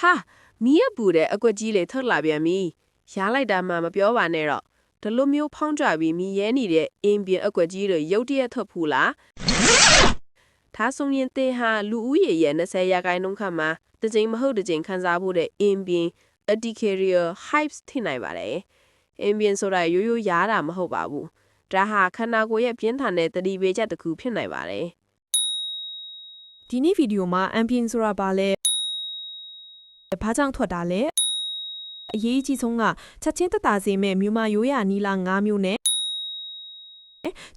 ဟာမီးရပူတဲ့အကွက်ကြီးလေထွက်လာပြန်ပြီရားလိုက်တာမှမပြောပါနဲ့တော့ဒီလိုမျိုးဖောင်းကြပြီးမီးရဲနေတဲ့အင်းပြင်းအကွက်ကြီးတွေရုတ်တရက်ထွက်ဖူးလားဒါဆိုရင်တေဟာလူဦးရေရဲ့20ရာခိုင်နှုန်းခန့်မှာတစ်ကြိမ်မဟုတ်တစ်ကြိမ်ခန်းစားဖို့တဲ့အင်းပြင်း urticaria hives ထင်နိုင်ပါတယ်အင်းပြင်းဆိုတာရိုးရိုးရားတာမဟုတ်ပါဘူးဒါဟာခန္ဓာကိုယ်ရဲ့ပြင်းထန်တဲ့တတိပေးချက်တစ်ခုဖြစ်နိုင်ပါတယ်ဒီနေ့ဗီဒီယိုမှာ ambient ဆိုတာဘာလဲ ဘာကြောင့်ထွက်တာလဲအရေးအကြီးဆုံးကချက်ချင်းသက်သာစေမဲ့မြူမာရိုးရာနီလာ၅မျိုးနဲ့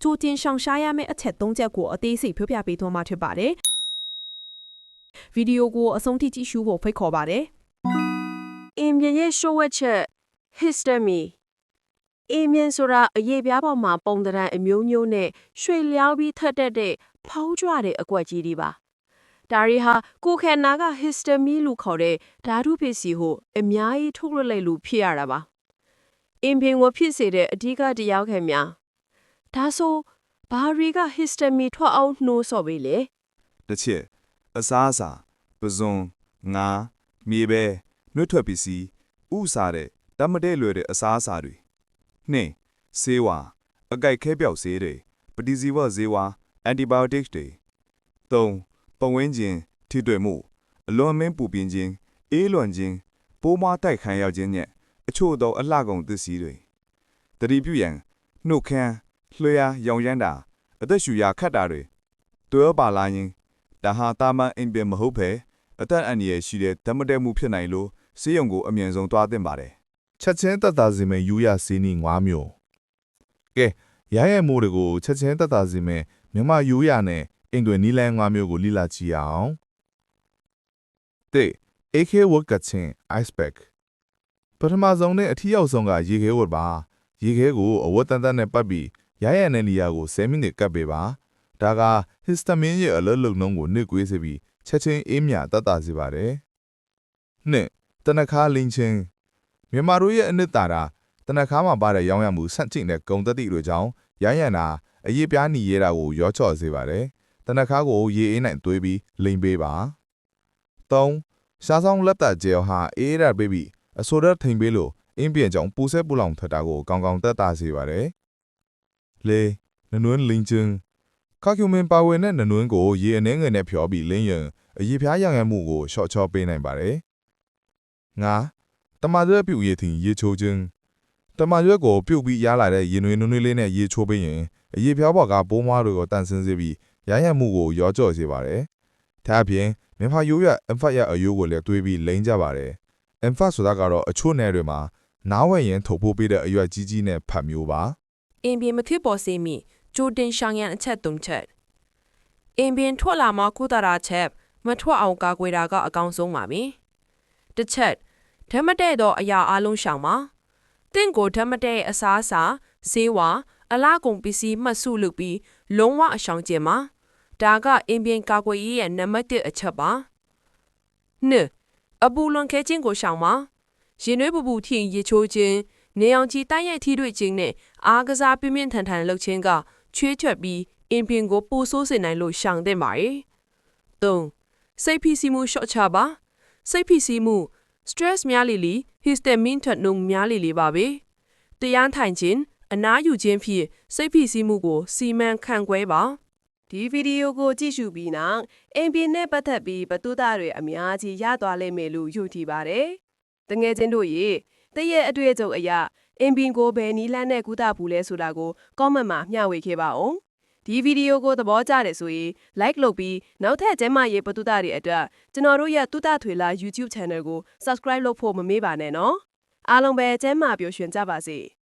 ကြိုတင်ရှောင်ရှားရမယ့်အချက်၃ချက်ကိုအသေးစိတ်ပြောပြပေးသွားမှာဖြစ်ပါတယ်ဗီဒီယိုကိုအဆုံးထိကြည့်ရှုဖို့ဖိတ်ခေါ်ပါတယ်အင်းမြင်ရဲ့ရှိုးဝက်ချက် histamine အင်းမြင်ဆိုတာအရေးပြားပေါ်မှာပုံသဏ္ဍာန်အမျိုးမျိုးနဲ့ရွှေလျောင်းပြီးထက်တက်တဲ့ဖောင်းကြွတဲ့အကွက်ကြီးတွေပါ ဒါရီဟာကိုယ်ခန္ဓာက histamine လို့ခေါ်တဲ့ဓာတုပစ္စည်းကိုအများကြီးထုတ်လွှတ်လိုက်လို့ဖြစ်ရတာပါအင်းပင်ကိုဖြစ်စေတဲ့အဓိကတရားခံများဒါဆိုဘာရီက histamine ထွက်အောင်နှိုးဆော်ပေးလေတစ်ချက်အစားအစာပဇွန်ငါမြေပဲနှွေးထွက်ပစ္စည်းဥစားတဲ့တတ်မတဲ့လွယ်တဲ့အစားအစာတွေနှင်းဆေးဝါအကြိုက်ခဲပြောက်ဆေးတွေပတိစီဝဈေးဝါ antibiotics တွေသုံး ပဝင်းကျင်ထိတွေ့မှုအလွန်မင်းပူပြင်းခြင်းအေးလွန်ခြင်းပိုးမွားတိုက်ခံရခြင်းနဲ့အချို့သောအလှကုန်သစ္စည်းတွေတတိပြုရန်နှုတ်ခမ်းလွှဲအားရောင်ရမ်းတာအသက်ရှူရာခတ်တာတွေတွဲပါလာရင်ဒါဟာတာမန်အိမ်ပင်မဟုတ်ပဲအသက်အန္တရာယ်ရှိတဲ့ဓမ္မတဲမှုဖြစ်နိုင်လို့ဆေးရုံကိုအမြင့်ဆုံးသွားသင့်ပါတယ်ချက်ချင်းတက်တာစီမဲ့ယူရစီနီ9မျိုးကဲရရဲမိုးတွေကိုချက်ချင်းတက်တာစီမဲ့မြမယူရနဲ့ အင်္ဂွေနီလန်9မျိုးကိုလိလာကြည့်အောင်တေ AK work ကချင်း ice pack ပထမဆုံးနဲ့အထီးရောက်ဆုံးကရေခဲဝတ်ပါရေခဲကိုအဝတ်တန်တန်နဲ့ပတ်ပြီးရရဲတဲ့နေရာကို10မိနစ်ကပ်ပေးပါဒါက histamine ရဲ့အလွတ်လုံနှုန်းကိုနှိကွေးစေပြီးချက်ချင်းအေးမြတက်တာစေပါတယ်နှစ်တနခါလင်းချင်းမြန်မာတို့ရဲ့အနှစ်သာရတနခါမှာပါတဲ့ရောင်းရမှုဆန့်ကျင်တဲ့ဂုံတက်တိတွေကြောင့်ရရန်တာအရေးပြားหนีရတာကိုရောချော့စေပါတယ် တနခါကိုရေအေးနိုင်သွေးပြီးလိမ်ပေးပါ၃ရှားဆောင်လက်တာဂျယ်ဟာအေးရပေးပြီးအဆိုဒထိန်ပေးလို့အင်းပြန်ကြောင့်ပူဆဲပူလောင်ထက်တာကိုကောင်းကောင်းတက်တာစေပါတယ်လေနနွန်းလင်းချင်းခါကျူမင်ပါဝင်တဲ့နနွန်းကိုရေအနှဲငယ်နဲ့ဖြောပြီးလင်းရင်အရေးပြားရငယ်မှုကိုရှော့ချော့ပေးနိုင်ပါတယ်ငါတမရွက်ပြုတ်ရည်ထင်ရေချိုးခြင်းတမရွက်ကိုပြုတ်ပြီးရလာတဲ့ရင်နွေနွေးလေးနဲ့ရေချိုးပေးရင်အရေးပြားပေါ်ကပိုးမွားတွေကိုတန့်ဆင်းစေပြီး ရရမှုကိုရောကြော့စေပါတယ်။ဒါအပြင်မြန်မာရိုးရအမ်ဖတ်ရအယိုးကိုလည်းတွေးပြီးလိမ့်ကြပါတယ်။အမ်ဖတ်ဆိုတာကတော့အချို့နယ်တွေမှာနားဝယ်ရင်ထုတ်ဖို့ပေးတဲ့အရွက်ကြီးကြီးနဲ့ဖတ်မျိုးပါအင်ပြင်မဖြစ်ပေါ်စေမီကြိုတင်ရှောင်ရန်အချက်၃ချက်အင်ပြင်ထွက်လာမှကုသရာချက်မထွက်အောင်ကာကွယ်တာကအကောင်းဆုံးပါပဲတစ်ချက်ဓမ္မတဲ့သောအရာအလုံးရှောင်ပါတင့်ကိုဓမ္မတဲ့အစားအစာဈေးဝါအလားကုန်ပစ္စည်းမှတ်စုလုပ်ပြီးလုံးဝအရှောင်ကျင်ပါ ဒါကအင်ပြင်ကာကွယ်ရေးရဲ့နံပါတ်1အချက်ပါနှစ်အပူလွန်ခဲခြင်းကိုရှောင်ပါရင်နွေးပူပူထိရင်ရေချိုးခြင်းနေအောင်ချီတိုက်ရိုက်ထိတွေ့ခြင်းနဲ့အားကစားပြင်းပြင်းထန်ထန်လုပ်ခြင်းကချွေးချွက်ပြီးအင်ပင်ကိုပိုဆိုးစေနိုင်လို့ရှောင်သင့်ပါတယ်။၃စိတ်ဖိစီးမှုရှော့ချပါစိတ်ဖိစီးမှု stress များလေလေ histamine ထွက်နှုန်းများလေလေပါပဲ။တရားထိုင်ခြင်းအနားယူခြင်းဖြင့်စိတ်ဖိစီးမှုကိုစီမံခန့်ခွဲပါ ဒီဗီဒီယိုကိုကြည့်ရှုပြီးနောက်အင်ပင်နဲ့ပတ်သက်ပြီးဘသူသားတွေအများကြီးရသွားလိမ့်မယ်လို့ယူထီပါတယ်။တငယ်ချင်းတို့ရေတည့်ရဲ့အတွေ့အကြုံအရအင်ပင်ကိုဘယ်နီးလန်းနဲ့ကုသဘူးလဲဆိုတာကို comment မှာမျှဝေခဲ့ပါဦး။ဒီဗီဒီယိုကိုသဘောကျတယ်ဆိုရင် like လုပ်ပြီးနောက်ထပ်ကျမ်းမာရေးပတူတာတွေအတွက်ကျွန်တော်တို့ရဲ့တူတာထွေလာ YouTube channel ကို subscribe လုပ်ဖို့မမေ့ပါနဲ့နော်။အားလုံးပဲကျမ်းမာပျော်ရွှင်ကြပါစေ။